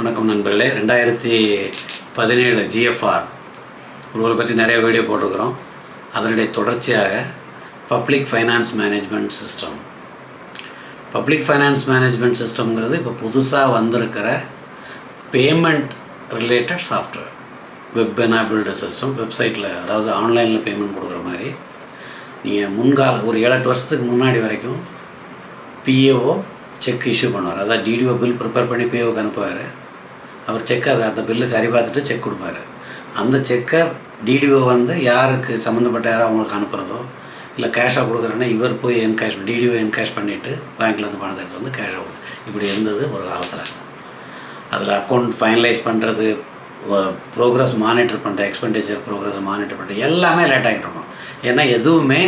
வணக்கம் நண்பர்களே. ரெண்டாயிரத்தி பதினேழு ஜிஎஃப்ஆர் ரூலை பற்றி நிறைய வீடியோ போட்டிருக்கிறோம். அதனுடைய தொடர்ச்சியாக public finance management system public finance management சிஸ்டம்ங்கிறது இப்போ புதுசாக வந்திருக்கிற payment related software web enabled system வெப்சைட்டில் அதாவது ஆன்லைனில் பேமெண்ட் கொடுக்குற மாதிரி. நீங்கள் முன்கால ஒரு ஏழு எட்டு வருஷத்துக்கு முன்னாடி வரைக்கும் பிஏஓ செக் இஷ்யூ பண்ணுவார். அதாவது டிடிஓ பில் ப்ரிப்பேர் பண்ணி பிஏஓக்கு அனுப்புவார். அவர் செக்கை அதை அந்த பில்லை சரி பார்த்துட்டு செக் கொடுப்பாரு. அந்த செக்கை டிடிஓ வந்து யாருக்கு சம்மந்தப்பட்ட யாரோ அவங்களுக்கு அனுப்புகிறதோ இல்லை கேஷாக கொடுக்குறேன்னா இவர் போய் என்கேஷ் டிடிஓ என்கேஷ் பண்ணிவிட்டு பேங்க்லேருந்து பணத்தை எடுத்து வந்து கேஷாக கொடு. இப்படி இருந்தது ஒரு காலத்தில். அதில் அக்கௌண்ட் ஃபைனலைஸ் பண்ணுறது ப்ரோக்ரஸ் மானிட்டர் பண்ணுற எக்ஸ்பெண்டிச்சர் ப்ரோக்ரஸை மானிட்டர் பண்ணுறது எல்லாமே லேட் ஆகிட்டு இருக்கும். ஏன்னா எதுவுமே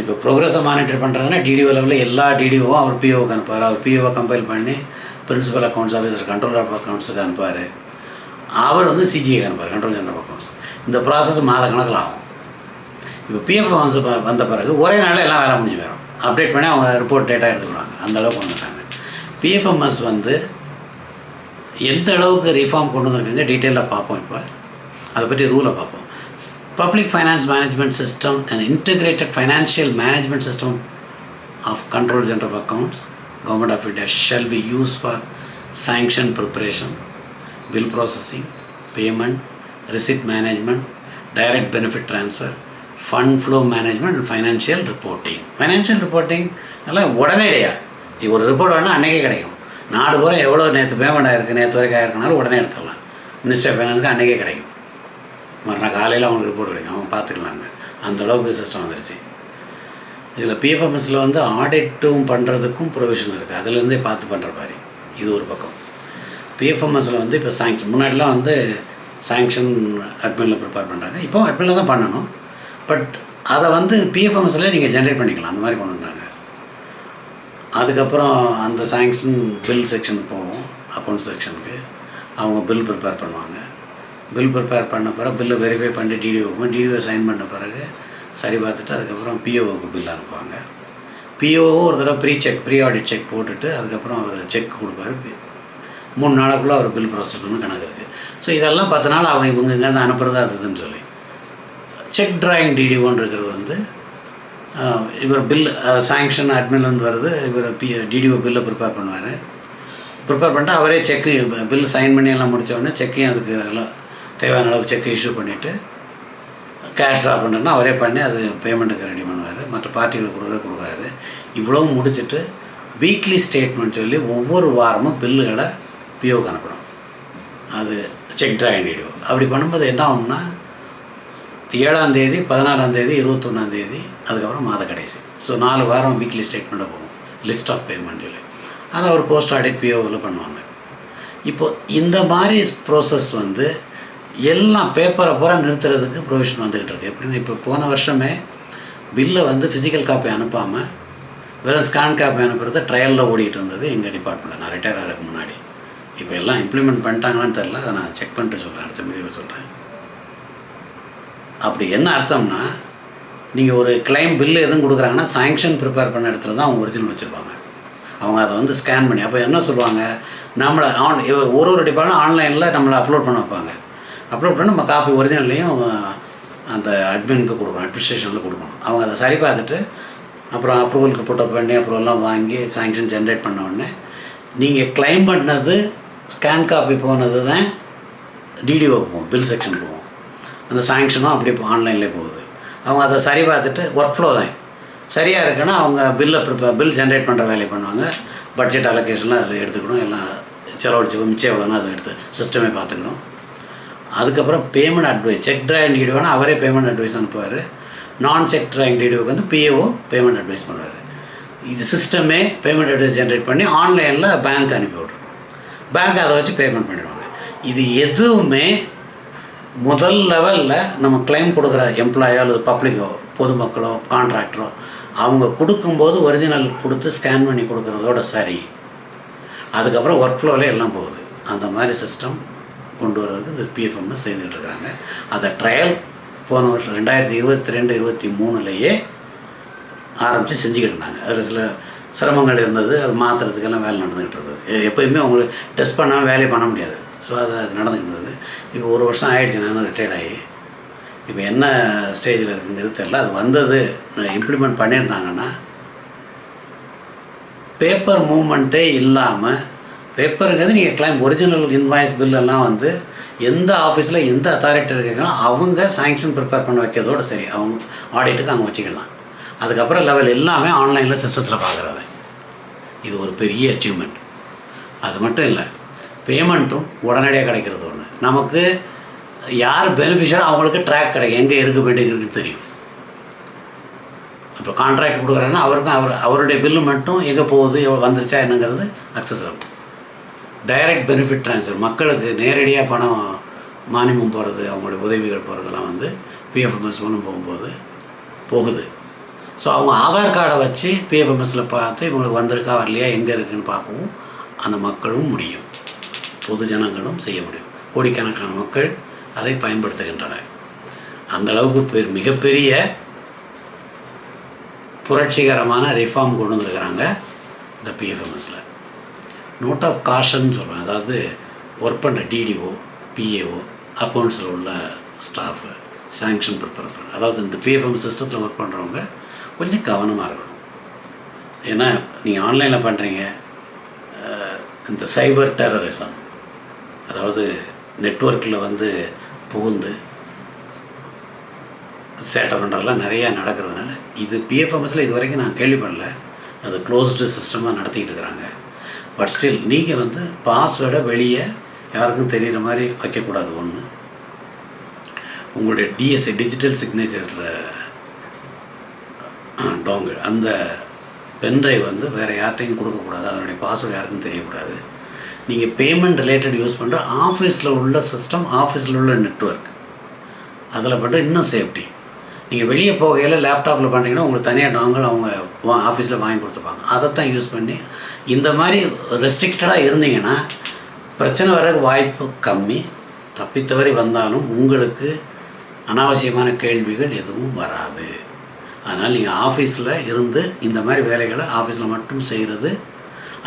இப்போ ப்ரோக்ரஸை மானிட்டர் பண்ணுறதுனா டிடிஓ லெவலில் எல்லா டிடிஓவும் அவர் பிஓவுக்கு அனுப்புவார். அவர் பிஓவை கம்பைல் பண்ணி principal accounts officer control of அக்கௌண்ட்ஸுக்கு அனுப்பார் அவர் வந்து சிஜிஐக்கு அனுப்பார் கண்ட்ரோல் ஜெனரல் அக்கௌண்ட்ஸ் இந்த ப்ராசஸ் மாத கணக்கில் ஆகும். இப்போ பிஎஃப் வந்து வந்த பிறகு ஒரே நாளில் எல்லாம் வேலை முடிஞ்சு போயிடும். அப்டேட் பண்ணி அவங்க ரிப்போர்ட் டேட்டா எடுத்துக்கிறாங்க அந்த அளவுக்கு வந்துட்டாங்க பிஎஃப்எம்எஸ் வந்து எந்த அளவுக்கு ரிஃபார்ம் கொண்டு வந்திருக்குங்க டீட்டெயிலாக பார்ப்போம் இப்போ. அதை பற்றி ரூலை பார்ப்போம். Public finance management system and integrated financial management system of control general accounts government of India shall be use for sanction preparation bill processing payment receipt management direct benefit transfer fund flow management and financial reporting financial reporting எல்லாம் உடனடியாக நீ ஒரு report வேணால் அன்றைக்கே கிடைக்கும். நாடு பூரா எவ்வளோ நேற்று பேமெண்ட் ஆயிருக்கு நேற்று வரைக்கும் ஆயிருக்கனாலும் உடனே எடுத்துடலாம். மினிஸ்டர் ஆஃப் ஃபைனான்ஸுக்கு அன்றைக்கே கிடைக்கும். மறுநாள் காலையில் அவங்களுக்கு ரிப்போர்ட் கிடைக்கும். அவங்க பார்த்துக்கலாங்க. அந்த அளவுக்கு சிஸ்டம் வந்துருச்சு. இதில் பிஎஃப்எம்எஸில் வந்து ஆடிட்டும் பண்ணுறதுக்கும் ப்ரொவிஷன் இருக்குது அதுலேருந்தே பார்த்து பண்ணுற மாதிரி. இது ஒரு பக்கம். பிஎஃப்எம்எஸில் வந்து இப்போ சாங்ஷன் முன்னாடிலாம் வந்து சாங்ஷன் அட்மினில் ப்ரிப்பேர் பண்ணுறாங்க இப்போ அட்மினில் தான் பண்ணணும். பட் அதை வந்து பிஎஃப்எம்எஸ்ல நீங்கள் ஜென்ரேட் பண்ணிக்கலாம். அந்த மாதிரி கொண்டு வந்தாங்க. அதுக்கப்புறம் அந்த சாங்ஷன் பில் செக்ஷனுக்கு போவோம் அக்கௌண்ட் செக்ஷனுக்கு அவங்க பில் ப்ரிப்பேர் பண்ணுவாங்க. பில் ப்ரிப்பேர் பண்ண பிறகு பில்லை வெரிஃபை பண்ணி டிடிஓக்கு டிடிஓ சைன் பண்ண பிறகு சரி பார்த்துட்டு அதுக்கப்புறம் பிஓவுக்கு பில் அனுப்புவாங்க. பிஓ ஒரு தடவை pre check pre audit check போட்டுட்டு அதுக்கப்புறம் அவர் செக் கொடுப்பாரு. மூணு நாளுக்குள்ளே அவர் பில் ப்ராசஸ் பண்ண கணக்கு இருக்குது ஸோ இதெல்லாம் பத்து நாள் அவங்க இவங்க இங்கேருந்து அனுப்புகிறதா அதுன்னு சொல்லி. செக் டிராயிங் டிடிஓன்னு இருக்கிறது வந்து இவர் பில் சாங்ஷன் அட்மின்லேருந்து வருது இவர் பி டிடிஓ பில்லை ப்ரிப்பேர் பண்ணுவார். ப்ரிப்பேர் பண்ணிட்டு அவரே செக்கு பில் சைன் பண்ணி எல்லாம் முடித்தோடனே செக்கையும் அதுக்கு எல்லாம் தேவையான அளவுக்கு செக்கை இஷ்யூ பண்ணிவிட்டு கேஷ் ட்ரா பண்ணுன்னா அவரே பண்ணி அது பேமெண்ட்டுக்கு ரெடி பண்ணுவார். மற்ற பார்ட்டிகளுக்கு கொடுக்குற கொடுக்குறாரு. இவ்வளவும் முடிச்சுட்டு வீக்லி ஸ்டேட்மெண்ட் சொல்லி ஒவ்வொரு வாரமும் பில்லுகளை பிஓக்கு அனுப்பணும் அது செக் ட்ராயிங் அப்படி பண்ணும்போது என்ன ஆகும்னா ஏழாம் தேதி பதினாலாம் தேதி இருபத்தொன்னாம் தேதி அதுக்கப்புறம் மாத கடைசி. ஸோ நாலு வாரம் வீக்லி ஸ்டேட்மெண்ட்டாக போகும். லிஸ்ட் ஆஃப் பேமெண்ட் சொல்லி. அதை அவர் போஸ்ட் ஆடிட் பிஓவில் பண்ணுவாங்க. இப்போ இந்த மாதிரி ப்ரோசஸ் வந்து எல்லாம் பேப்பரை பூரா நிறுத்துறதுக்கு ப்ரொவிஷன் வந்துக்கிட்டு இருக்கு. எப்படின்னு இப்போ போன வருஷமே பில்லை வந்து ஃபிசிக்கல் காப்பி அனுப்பாமல் வெறும் ஸ்கேன் காப்பி அனுப்புறது ட்ரையலில் ஓடிட்டு இருந்தது எங்கள் டிபார்ட்மெண்ட்டில் நான் ரிட்டையர் ஆகிறதுக்கு முன்னாடி. இப்போ எல்லாம் இம்ப்ளிமெண்ட் பண்ணிட்டாங்களான்னு தெரில அதை நான் செக் பண்ணிட்டு சொல்கிறேன் அடுத்த வீடியோவில் சொல்கிறேன் அப்படி என்ன அர்த்தம்னா நீங்கள் ஒரு கிளைம் பில்லு எதுவும் கொடுக்குறாங்கன்னா சாங்ஷன் ப்ரிப்பேர் பண்ண இடத்துல தான் அவங்க ஒரிஜினல் வச்சுருப்பாங்க. அவங்க அதை வந்து ஸ்கேன் பண்ணி அப்போ என்ன சொல்லுவாங்க? நம்மளை ஆன் ஒரு ஒரு டிபார்ட்மெண்ட் ஆன்லைனில் நம்மளை அப்லோட் பண்ண வைப்பாங்க. அப்லோட் பண்ணி நம்ம காப்பி ஒரிஜினல்லையும் அந்த அட்மினுக்கு கொடுக்கணும் அட்மினிஸ்ட்ரேஷனில் கொடுக்கணும். அவங்க அதை சரி பார்த்துட்டு அப்புறம் அப்ரூவலுக்கு போட்ட பண்ணி அப்ரூவல்லாம் வாங்கி சாங்ஷன் ஜென்ரேட் பண்ண உடனே நீங்கள் கிளைம் பண்ணது ஸ்கேன் காப்பி போனது தான் டிடிஓக்கு போகும் பில் செக்ஷன் போகும். அந்த சாங்ஷனும் அப்படியே ஆன்லைன்லேயே போகுது. அவங்க அதை சரி பார்த்துட்டு ஒர்க் ஃப்ளோ தான். சரியாக இருக்குன்னா அவங்க பில்லை ப்ரிப்பேர் பில் ஜென்ரேட் பண்ணுற வேலையை பண்ணுவாங்க. பட்ஜெட் அலோகேஷன்லாம் அதில் எடுத்துக்கணும். எல்லாம் செலவழிச்சு மிச்சம் எவ்வளோனா அதை எடுத்து சிஸ்டமே பார்த்துக்கணும். அதுக்கப்புறம் பேமெண்ட் அட்வைஸ் செக் ட்ராயிங் டிடிஓனா அவரே பேமெண்ட் அட்வைஸ் அனுப்புவார். நான் செக் ட்ராயிங் டிடிஓக்கு வந்து பிஏஓ பேமெண்ட் அட்வைஸ் பண்ணுவார். இது சிஸ்டமே பேமெண்ட் அட்வைஸ் ஜென்ரேட் பண்ணி ஆன்லைனில் பேங்க் அனுப்பி விட்ரும். பேங்க் அதை வச்சு பேமெண்ட் பண்ணிடுவாங்க. இது எதுவுமே முதல் லெவலில் நம்ம கிளைம் கொடுக்குற எம்ப்ளாயோ அல்லது பப்ளிக்கோ பொதுமக்களோ கான்ட்ராக்டரோ அவங்க கொடுக்கும்போது ஒரிஜினல் கொடுத்து ஸ்கேன் பண்ணி கொடுக்குறதோட சரி. அதுக்கப்புறம் ஒர்க் ஃப்ளோவில் எல்லாம் போகுது. அந்த மாதிரி சிஸ்டம் கொண்டு வர்றது இந்த பிஎஃப்எம்எஸ் செய்துக்கிட்டு இருக்கிறாங்க அதை ட்ரையல் போன வருஷம் ரெண்டாயிரத்தி இருபத்தி ரெண்டு இருபத்தி மூணுலேயே ஆரம்பித்து செஞ்சுக்கிட்டு இருந்தாங்க அதில் சில சிரமங்கள் இருந்தது அது மாற்றுறதுக்கெல்லாம் வேலை நடந்துகிட்டு இருந்தது எப்போயுமே எப்பயுமே அவங்களுக்கு டெஸ்ட் பண்ணாமல் வேலையை பண்ண முடியாது. ஸோ அது அது நடந்துகிட்டு இருந்தது இப்போ ஒரு வருஷம் ஆயிடுச்சு நான் ரிட்டையர்ட் ஆகி. இப்போ என்ன ஸ்டேஜில் இருக்குங்கிறது தெரில அது வந்தது இம்ப்ளிமெண்ட் பண்ணியிருந்தாங்கன்னா பேப்பர் மூமெண்ட்டே இல்லாமல் பேப்பருங்கிறது நீங்கள் கிளைம் ஒரிஜினல் இன்வாய்ஸ் பில்லெல்லாம் வந்து எந்த ஆஃபீஸில் எந்த அத்தாரிட்டி இருக்காங்களோ அவங்க சாங்ஷன் ப்ரிப்பேர் பண்ண வைக்கிறதோட சரி. அவங்க ஆடிட்டுக்கு அங்கே வச்சுக்கலாம். அதுக்கப்புறம் லெவல் எல்லாமே ஆன்லைனில் சிஸ்டத்தில் பார்க்குறது. இது ஒரு பெரிய அச்சீவ்மெண்ட் அது மட்டும் இல்லை பேமெண்ட்டும் உடனடியாக கிடைக்கிறது ஒன்று நமக்கு யார் பெனிஃபிஷியரோ அவங்களுக்கு ட்ராக் கிடைக்கும். எங்கே இருக்க வேண்டியதுன்னு தெரியும். இப்போ கான்ட்ராக்ட் கொடுக்குறாங்கன்னா அவருக்கும் அவர் அவருடைய பில்லு மட்டும் எங்கே போகுது வந்துருச்சா என்னங்கிறது அக்சஸ் ஆகும் டைரக்ட் பெனிஃபிட் ட்ரான்ஸ்ஃபர் மக்களுக்கு நேரடியாக பணம் மானியம் போகிறது அவங்களுடைய உதவிகள் போகிறதெல்லாம் வந்து பிஎஃப்எம்எஸ் மூலம் போகும்போது போகுது. ஸோ அவங்க ஆதார் கார்டை வச்சு பிஎஃப்எம்எஸில் பார்த்து இவங்களுக்கு வந்திருக்கா வரலையா எங்கே இருக்குன்னு பார்க்கவும் அந்த மக்களும் முடியும். பொது ஜனங்களும் செய்ய முடியும். கோடிக்கணக்கான மக்கள் அதை பயன்படுத்துகின்றனர். அந்த அளவுக்கு பெரு மிகப்பெரிய புரட்சிகரமான ரிஃபார்ம் கொண்டு வந்திருக்கிறாங்க இந்த பிஎஃப்எம்எஸில் நோட் ஆஃப் காஷன் சொல்லுவேன் அதாவது ஒர்க் பண்ணுற டிடிஓ பிஏஓ அக்கௌண்ட்ஸில் உள்ள ஸ்டாஃபு சாங்ஷன் ப்ரிப்பேர் பண்ண அதாவது இந்த பிஎஃப்எம் சிஸ்டத்தில் ஒர்க் பண்ணுறவங்க கொஞ்சம் கவனமாக இருக்கணும். ஏன்னா நீங்கள் ஆன்லைனில் பண்ணுறீங்க இந்த சைபர் டெரரிசம் அதாவது நெட்ஒர்க்கில் வந்து புகுந்து சேட்டை பண்ணுறதுலாம் நிறையா நடக்கிறதுனால இது பிஎஃப்எம்எஸில் இது வரைக்கும் நான் கேள்விப்படல. அது க்ளோஸ்டு சிஸ்டமாக நடத்திக்கிட்டு இருக்கிறாங்க. பட் ஸ்டில் நீங்கள் வந்து பாஸ்வேர்டை வெளியே யாருக்கும் தெரிகிற மாதிரி வைக்கக்கூடாது. ஒன்று உங்களுடைய டிஎஸ்சி டிஜிட்டல் சிக்னேச்சர் டோங்கு அந்த பென்ட்ரைவ் வந்து வேறு யார்கிட்டையும் கொடுக்கக்கூடாது. அதனுடைய பாஸ்வேர்டு யாருக்கும் தெரியக்கூடாது. நீங்கள் பேமெண்ட் ரிலேட்டட் யூஸ் பண்ணுற ஆஃபீஸில் உள்ள சிஸ்டம் ஆஃபீஸில் உள்ள நெட்வொர்க் அதில் பண்ணுற இன்னும் சேஃப்டி நீங்கள் வெளியே போகையில் லேப்டாப்பில் பண்ணிங்கன்னா உங்களுக்கு தனியாக டாங்கல் அவங்க ஆஃபீஸில் வாங்கி கொடுத்துப்பாங்க. அதைத்தான் யூஸ் பண்ணி இந்த மாதிரி ரெஸ்ட்ரிக்டடாக இருந்தீங்கன்னா பிரச்சனை வர வாய்ப்பு கம்மி. தப்பித்தவரை வந்தாலும் உங்களுக்கு அனாவசியமான கேள்விகள் எதுவும் வராது. அதனால் நீங்கள் ஆஃபீஸில் இருந்து இந்த மாதிரி வேலைகளை ஆஃபீஸில் மட்டும் செய்கிறது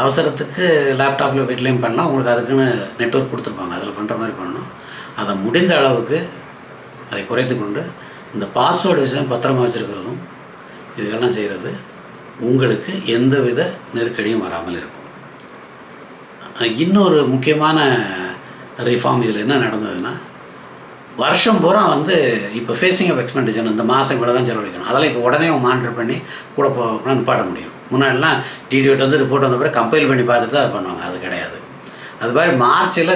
அவசரத்துக்கு லேப்டாப்பில் வீட்லேயும் பண்ணலாம். உங்களுக்கு அதுக்குன்னு நெட்வொர்க் கொடுத்துருப்பாங்க. அதில் பண்ணுற மாதிரி பண்ணணும். அதை முடிந்த அளவுக்கு அதை குறைத்து கொண்டு இந்த பாஸ்வேர்டு விஷயம் பத்திரமா வச்சுருக்கிறதும் இதுக்கெல்லாம் செய்கிறது உங்களுக்கு எந்தவித நெருக்கடியும் வராமல் இருக்கும். இன்னொரு முக்கியமான ரிஃபார்ம் இதில் என்ன நடந்ததுன்னா வருஷம் பூரா வந்து இப்போ ஃபேஸிங் ஆஃப் எக்ஸ்பெண்டிச்சர் இந்த மாதம் கூட தான் செலவழிக்கணும். அதெல்லாம் இப்போ உடனே மானிட்டர் பண்ணி கூட போ நிப்பாட்ட முடியும். முன்னாடிலாம் டிடிஓட்டு வந்து ரிப்போர்ட் வந்த பிறகு கம்பைல் பண்ணி பார்த்துட்டு தான் அது பண்ணுவாங்க. அது கிடையாது. அது மாதிரி மார்ச்சில்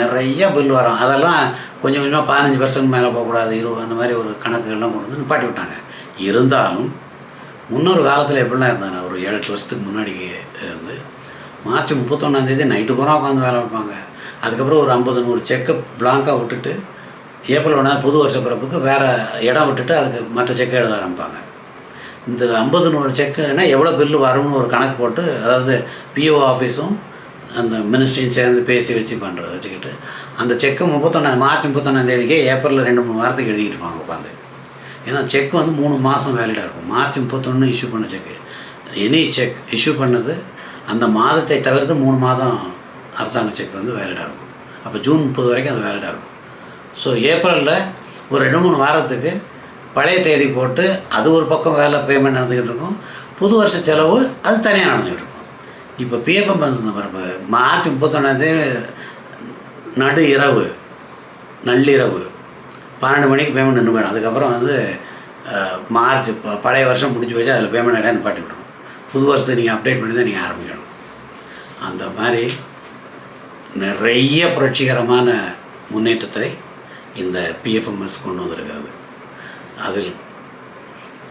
நிறைய பில் வரும். அதெல்லாம் கொஞ்சம் கொஞ்சமாக பதினஞ்சு பர்சன்ட் மேலே போகக்கூடாது. இருபது அந்த மாதிரி ஒரு கணக்குகள்லாம் கொண்டு வந்து நிப்பாட்டி விட்டாங்க. இருந்தாலும் முன்னொரு காலத்தில் எப்படிலாம் இருந்தாங்க? ஒரு ஏழு எட்டு வருஷத்துக்கு முன்னாடி இருந்து மார்ச் முப்பத்தொன்னாந்தேதி நைட்டு பூரா உட்காந்து வேலை வைப்பாங்க அதுக்கப்புறம் ஒரு ஐம்பது நூறு செக்கை பிளாங்காக விட்டுட்டு ஏப்ரல் ஒன்றா புது வருஷ பிறப்புக்கு வேறு இடம் விட்டுட்டு அதுக்கு மற்ற செக்கை எழுத ஆரம்பிப்பாங்க. இந்த ஐம்பது நூறு செக்குன்னா எவ்வளோ பில்லு வரும்னு ஒரு கணக்கு போட்டு அதாவது பிஓ ஆஃபீஸும் அந்த மினிஸ்ட்ரியும் சேர்ந்து பேசி வச்சு பண்ணுறது வச்சுக்கிட்டு அந்த செக்கு முப்பத்தொன்னா மார்ச் முப்பத்தொன்னாந்தேதிக்கே ஏப்ரலில் ரெண்டு மூணு வாரத்துக்கு எழுதிக்கிட்டு இருப்பாங்க உட்காந்து ஏன்னா செக் வந்து மூணு மாதம் வேலிடாக இருக்கும். மார்ச் முப்பத்தொன்று இஷ்யூ பண்ண செக்கு எனி செக் இஷ்யூ பண்ணது அந்த மாதத்தை தவிர்த்து மூணு மாதம் அரசாங்க செக் வந்து வேலிடாக இருக்கும். அப்போ ஜூன் முப்பது வரைக்கும் அது வேலிடாக இருக்கும். ஸோ ஏப்ரலில் ஒரு ரெண்டு மூணு வாரத்துக்கு பழைய தேதி போட்டு அது ஒரு பக்கம் வேலை பேமெண்ட் நடந்துக்கிட்டு இருக்கும். புது வருஷ செலவு அது தனியாக நடந்துக்கிட்டு இருக்கும். இப்போ பிஎஃப்எம் பிஎஃப்எம்எஸ் பிறப்பு மார்ச் முப்பத்தொன்னாந்தேதி நடு இரவு நள்ளிரவு பன்னெண்டு மணிக்கு பேமெண்ட் நின்று போயிடும் அதுக்கப்புறம் வந்து மார்ச் இப்போ பழைய வருஷம் முடிஞ்சு போச்சு அதில் பேமெண்ட் இடம் பாட்டி விட்ரும் புது வருஷத்தை நீங்கள் அப்டேட் பண்ணி தான் நீங்கள் ஆரம்பிக்கணும். அந்த மாதிரி நிறைய புரட்சிகரமான முன்னேற்றத்தை இந்த பிஎஃப்எம்எஸ் கொண்டு வந்திருக்கிறது. அதில்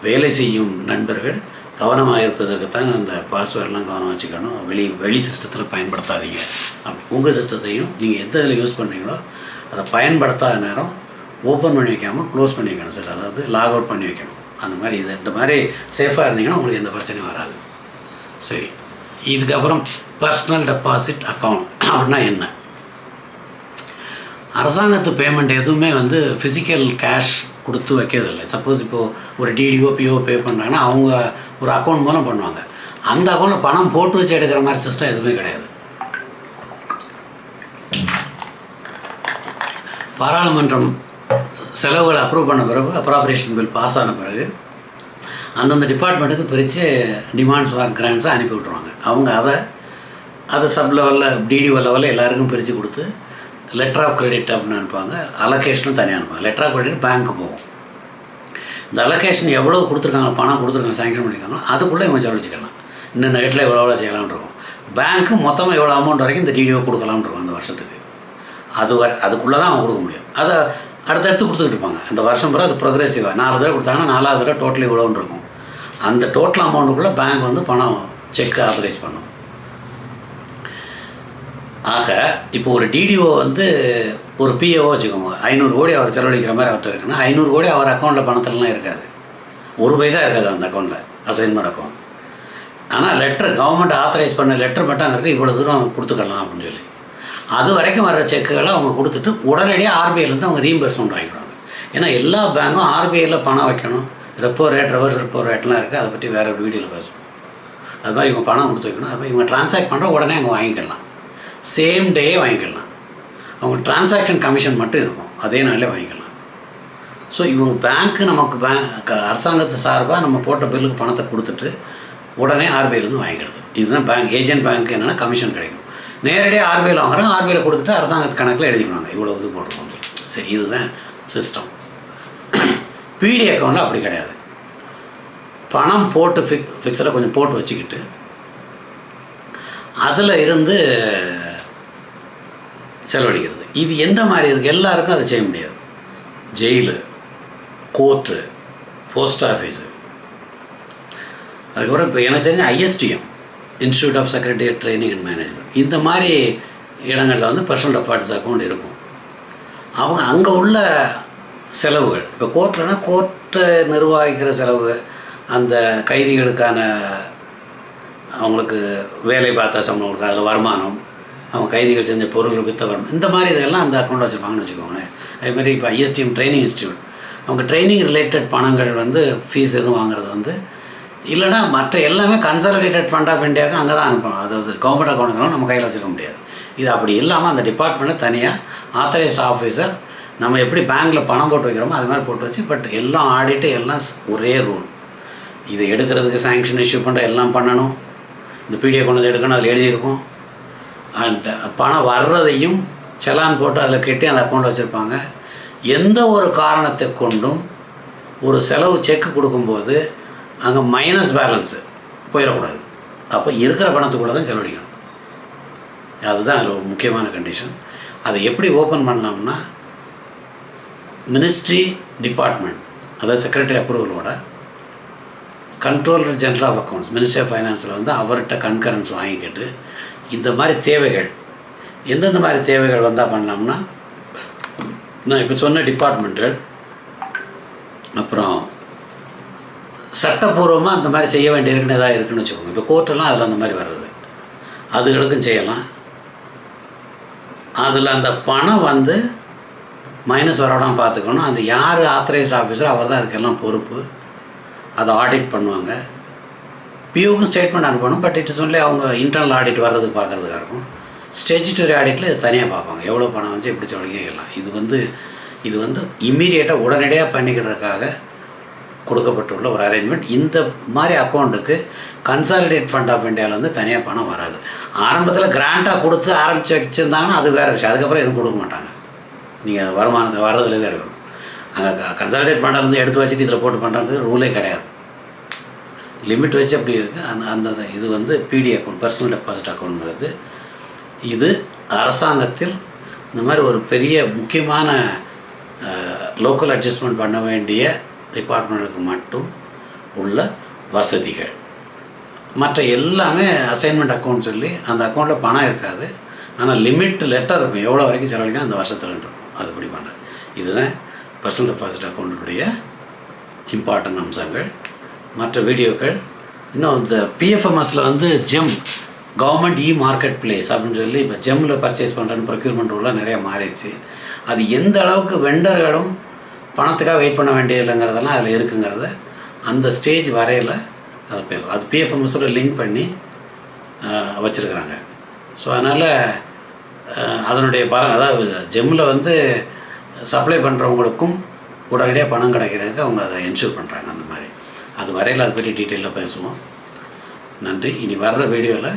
வேலை செய்யும் நண்பர்கள் கவனமாக இருப்பதற்குத்தான் அந்த பாஸ்வேர்டெலாம் கவனம் வச்சுக்கணும். வெளி வெளி சிஸ்டத்தில் பயன்படுத்தாதீங்க. அப்படி உங்கள் சிஸ்டத்தையும் நீங்கள் எந்த இதில் யூஸ் பண்ணுறீங்களோ அதை பயன்படுத்தாத நேரம் ஓப்பன் பண்ணி வைக்காமல் க்ளோஸ் பண்ணி வைக்கணும் சார் அதாவது லாக் அவுட் பண்ணி வைக்கணும். அந்த மாதிரி இது இந்த மாதிரி சேஃபாக இருந்தீங்கன்னா உங்களுக்கு எந்த பிரச்சனையும் வராது. சரி. இதுக்கப்புறம் பர்சனல் டெபாசிட் அக்கௌண்ட் அப்படின்னா என்ன? அரசாங்கத்து பேமெண்ட் எதுவுமே வந்து ஃபிசிக்கல் கேஷ் கொடுத்து வைக்கிறதில்லை. சப்போஸ் இப்போது ஒரு டிடிஓ பிஓ பே பண்ணுறாங்கன்னா அவங்க ஒரு அக்கௌண்ட் மூலம் பண்ணுவாங்க. அந்த அக்கௌண்ட்டில் பணம் போட்டு வச்சு எடுக்கிற மாதிரி சிஸ்டம் எதுவுமே கிடையாது. பாராளுமன்றம் செலவுகளை அப்ரூவ் பண்ண பிறகு அப்ராப்ரேஷன் பில் பாஸ் ஆன பிறகு அந்தந்த டிபார்ட்மெண்ட்டுக்கு பிரித்து டிமாண்ட்ஸ் ஃபார் கிராண்ட்ஸை அனுப்பி விட்ருவாங்க அவங்க அதை அதை சப் லெவலில் டிடிஓ லெவலில் எல்லாருக்கும் பிரித்து கொடுத்து லெட்டர் ஆஃப் கிரெடிட் அப்படின்னு அனுப்புவாங்க. அலோகேஷனும் தனியாக அனுப்புவாங்க. லெட்டர் ஆஃப் கிரெடிட் பேங்க்கு போகும். இந்த அலோகேஷன் எவ்வளோ கொடுத்துருக்காங்க பணம் கொடுத்துருக்காங்க சேங்ஷன் பண்ணியிருக்காங்களோ அதுக்குள்ளே இவங்க செலவழிச்சிக்கலாம் இன்னும் நெட்டில் எவ்வளோ எவ்வளோ செய்யலாம்னு இருக்கும். பேங்க்கு மொத்தமாக எவ்வளோ அமௌண்ட் வரைக்கும் இந்த டிடிஓ கொடுக்கலாம்னு இருக்கும் அந்த வருஷத்துக்கு. அது வர அதுக்குள்ளே தான் அவங்க கொடுக்க முடியும். அதை அடுத்தடுத்து கொடுத்துக்கிட்டு இருப்பாங்க. அந்த வருஷம் பூரா அது ப்ரொக்ரெசிவாக நாலு தடவை கொடுத்தாங்கன்னா நாலாவது தடவை டோட்டலி இவ்வளோன்னு இருக்கும். அந்த டோட்டல் அமௌண்ட்டுக்குள்ளே பேங்க் வந்து பணம் செக் ஆத்தரைஸ் பண்ணும். ஆக இப்போ ஒரு டிடிஓ வந்து ஒரு பிஏஓ வச்சுக்கோங்க. ஐநூறு கோடி அவர் செலவழிக்கிற மாதிரி அவர்கிட்ட இருக்குன்னா ஐநூறு கோடி அவர் அக்கௌண்ட்டில் பணத்திலலாம் இருக்காது. ஒரு பைசா இருக்காது அந்த அக்கௌண்ட்டில் அசைன்மெண்ட் அக்கௌண்ட் ஆனால் லெட்டர் கவர்மெண்ட் ஆத்தரைஸ் பண்ண லெட்டர் மட்டும் அங்கே இருக்குது இவ்வளோ தூரம் கொடுத்துக்கலாம் அப்படின்னு சொல்லி. அது வரைக்கும் வர்ற செக்குகளை அவங்க கொடுத்துட்டு உடனடியாக ஆர்பிஐலேருந்து அவங்க ரீம்பர்ஸ்மெண்ட் வாங்கிடுவாங்க ஏன்னா எல்லா பேங்க்கும் ஆர்பிஐயில் பணம் வைக்கணும். ரெப்போ ரேட் ரிவர்ஸ் ரெப்போ ரேட்லாம் இருக்குது அதை பற்றி வேறு வீடியோவில் பேசுவோம். அது மாதிரி இவங்க பணம் கொடுத்து வைக்கணும். அது மாதிரி இவங்க ட்ரான்சாக்ட் பண்ணுற உடனே அவங்க வாங்கிக்கலாம். சேம் டே வாங்கிக்கலாம். அவங்க டிரான்சாக்ஷன் கமிஷன் மட்டும் இருக்கும். அதே நாளில் வாங்கிக்கலாம். ஸோ இவங்க பேங்க்கு நமக்கு பேங்க் அரசாங்கத்து சார்பாக நம்ம போட்ட பில்லுக்கு பணத்தை கொடுத்துட்டு உடனே ஆர்பிஐலேருந்து வாங்கிக்கிறது. இதுதான் பேங்க் ஏஜென்ட் பேங்க் என்னென்னா கமிஷன் கிடைக்கும். நேரடியாக ஆர்பிஐயில் வாங்குறாங்க ஆர்பிஐயில் கொடுத்துட்டு அரசாங்கத்து கணக்கில் எழுதிக்கிறாங்க இவ்வளோ இது போட்டுருக்கோம் சரி இதுதான் சிஸ்டம் பிடி அக்கௌண்ட்டில் அப்படி கிடையாது. பணம் போட்டு ஃபிக் ஃபிக்ஸடாக கொஞ்சம் போட்டு வச்சுக்கிட்டு அதில் இருந்து செலவழிக்கிறது. இது எந்த மாதிரி இருக்குது எல்லாருக்கும் அதை செய்ய முடியாது. ஜெயிலு கோர்ட்டு போஸ்ட் ஆஃபீஸு அதுக்கப்புறம் இப்போ எனக்கு தெரிஞ்ச ISTM institute of secretary training and management இந்த மாதிரி இடங்களில் வந்து பர்சனல் டெபார்ட்ஸ் அக்கௌண்ட் இருக்கும். அவங்க அங்கே உள்ள செலவுகள் இப்போ கோர்ட்லனா கோர்ட்டை நிர்வகிக்கிற செலவு அந்த கைதிகளுக்கான அவங்களுக்கு வேலை பார்த்த சம்பளம் கொடுக்க அதில் வருமானம் அவங்க கைதிகள் செஞ்ச பொருள் வித்த வருமானம் இந்த மாதிரி இதெல்லாம் அந்த அக்கௌண்ட் வச்சுருப்பாங்கன்னு வச்சுக்கோங்களேன். அதேமாதிரி இப்போ ஐஎஸ்டிஎம் ட்ரைனிங் இன்ஸ்டியூட் அவங்க ட்ரைனிங் ரிலேட்டட் பணங்கள் வந்து ஃபீஸ் எதுவும் வாங்குறது வந்து இல்லைனா மற்ற எல்லாமே கன்சாலிடேட்டட் ஃபண்ட் ஆஃப் இந்தியாவுக்கு அங்கே தான் அனுப்பணும். அதாவது கவர்மெண்ட் அக்கௌண்ட்டுங்களும் நம்ம கையில் வச்சுக்க முடியாது. இது அப்படி இல்லாமல் அந்த டிபார்ட்மெண்ட்டில் தனியாக ஆத்தரைஸ்ட் ஆஃபீஸர் நம்ம எப்படி பேங்க்கில் பணம் போட்டு வைக்கிறோமோ அது மாதிரி போட்டு வச்சு பட் எல்லாம் ஆடிட்டு எல்லாம் ஒரே ரூல் இது எடுக்கிறதுக்கு சேங்ஷன் இஷ்யூ பண்ணுற எல்லாம் பண்ணணும். இந்த பிடிஎஃப் கொண்டு வந்து எடுக்கணும் அதில் எழுதியிருக்கும். அண்ட் பணம் வர்றதையும் செலான் போட்டு அதில் கட்டி அந்த அக்கௌண்ட்டில் வச்சுருப்பாங்க. எந்த ஒரு காரணத்தை கொண்டும் ஒரு செலவு செக் கொடுக்கும்போது அங்கே மைனஸ் பேலன்ஸு போயிடக்கூடாது. அப்போ இருக்கிற பணத்துக்குள்ளே தான் செலவழிக்கணும் அதுதான் அதில் ஒரு முக்கியமான கண்டிஷன் அதை எப்படி ஓப்பன் பண்ணலாம்னா மினிஸ்ட்ரி டிபார்ட்மெண்ட் அதாவது secretary அப்ரூவலோட controller general of accounts ministry of ஃபைனான்ஸில் வந்து அவர்கிட்ட கன்கரன்ஸ் வாங்கிக்கிட்டு இந்த மாதிரி தேவைகள் எந்தெந்த மாதிரி தேவைகள் வந்தால் பண்ணோம்னா நான் இப்போ சொன்ன டிபார்ட்மெண்ட்டுகள் அப்புறம் சட்டப்பூர்வமாக அந்த மாதிரி செய்ய வேண்டியிருக்குன்னு எதாவது இருக்குன்னு வச்சுக்கோங்க. இப்போ கோர்ட்டெல்லாம் அதில் அந்த மாதிரி வர்றது அதுகளுக்கும் செய்யலாம். அதில் அந்த பணம் வந்து மைனஸ் வரவிடாமல் பார்த்துக்கணும். அந்த யார் ஆத்தரைஸ்ட் ஆஃபீஸரோ அவர் தான் அதுக்கெல்லாம் பொறுப்பு. அதை ஆடிட் பண்ணுவாங்க. பியூக்கும் ஸ்டேட்மெண்ட் அனுப்பணும். பட் இட்ஸ் ஒன்லி அவங்க இன்டர்னல் ஆடிட் வர்றது பார்க்குறதுக்காக இருக்கும். ஸ்டேச்சுட்டரி ஆடிட்டில் இது தனியாக பார்ப்பாங்க. எவ்வளோ பணம் வந்து எப்படி சொல்லிக்கலாம் இது வந்து இது வந்து இம்மீடியட்டாக உடனடியாக பண்ணிக்கிறதுக்காக கொடுக்கப்பட்டுள்ள ஒரு அரேஞ்ச்மெண்ட் இந்த மாதிரி அக்கௌண்ட்டுக்கு கன்சாலிடேட் ஃபண்ட் ஆஃப் இந்தியாவிலேருந்து தனியாக பணம் வராது. ஆரம்பத்தில் கிராண்டாக கொடுத்து ஆரம்பித்து வச்சுருந்தாங்கன்னா அது வேறு விஷயம். அதுக்கப்புறம் எதுவும் கொடுக்க மாட்டாங்க. நீங்கள் வருமானத்தை வர்றதுலேருந்து எடுக்கணும். அங்கே கன்சாலிடேட் ஃபண்டிலேருந்து எடுத்து வச்சுட்டு இதில் போட்டு பண்ணுறதுக்கு ரூலே கிடையாது. லிமிட் வச்சு அப்படி இருக்குது அந்த அந்த இது வந்து பிடி அக்கௌண்ட் பர்சனல் டெபாசிட் அக்கௌண்ட்ங்கிறது இது அரசாங்கத்தில் இந்த மாதிரி ஒரு பெரிய முக்கியமான லோக்கல் அட்ஜஸ்ட்மெண்ட் பண்ண வேண்டிய டிபார்ட்மெண்ட்டுக்கு மட்டும் உள்ள வசதிகள். மற்ற எல்லாமே அசைன்மெண்ட் அக்கௌண்ட் சொல்லி அந்த அக்கௌண்ட்டில் பணம் இருக்காது. ஆனால் லிமிட் லெட்டர் இருக்கும். எவ்வளோ வரைக்கும் செலவழிக்கும் அந்த வருஷத்தில் இருக்கும். அதுபடி பண்ணுறது இதுதான் பர்சனல் டெபாசிட் அக்கௌண்ட்டுடைய இம்பார்ட்டன்ட் அம்சங்கள். மற்ற வீடியோக்கள். இன்னும் இந்த பிஎஃப்எம்எஸில் வந்து GeM government e market place அப்படின்னு சொல்லி இப்போ ஜெம்மில் பர்ச்சேஸ் பண்ணுறேன்னு ப்ரொக்யூர்மெண்ட் ரூலாக நிறைய மாறிடுச்சு. அது எந்த அளவுக்கு வெண்டர்களும் பணத்துக்காக வெயிட் பண்ண வேண்டியதில்லைங்கிறதெல்லாம் அதில் இருக்குங்கிறத அந்த ஸ்டேஜ் வரையில் அதை பேசுவோம் அது பிஎஃப்எம்எஸோட லிங்க் பண்ணி வச்சுருக்குறாங்க. ஸோ அதனால் அதனுடைய பலன் அதாவது ஜெம்மில் வந்து சப்ளை பண்ணுறவங்களுக்கும் உடனடியாக பணம் கிடைக்கிறதுக்கு அவங்க அதை என்ஷூர் பண்ணுறாங்க அந்த மாதிரி. அது வரையில் அதை பற்றி டீட்டெயிலாக பேசுவோம். நன்றி. இனி வர்ற வீடியோவில்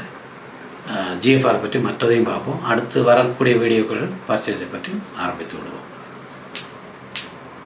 ஜிஎஃப்ஆர் பற்றி மற்றதையும் பார்ப்போம். அடுத்து வரக்கூடிய வீடியோக்கள் பர்ச்சேஸை பற்றி ஆரம்பித்து விடுவோம்.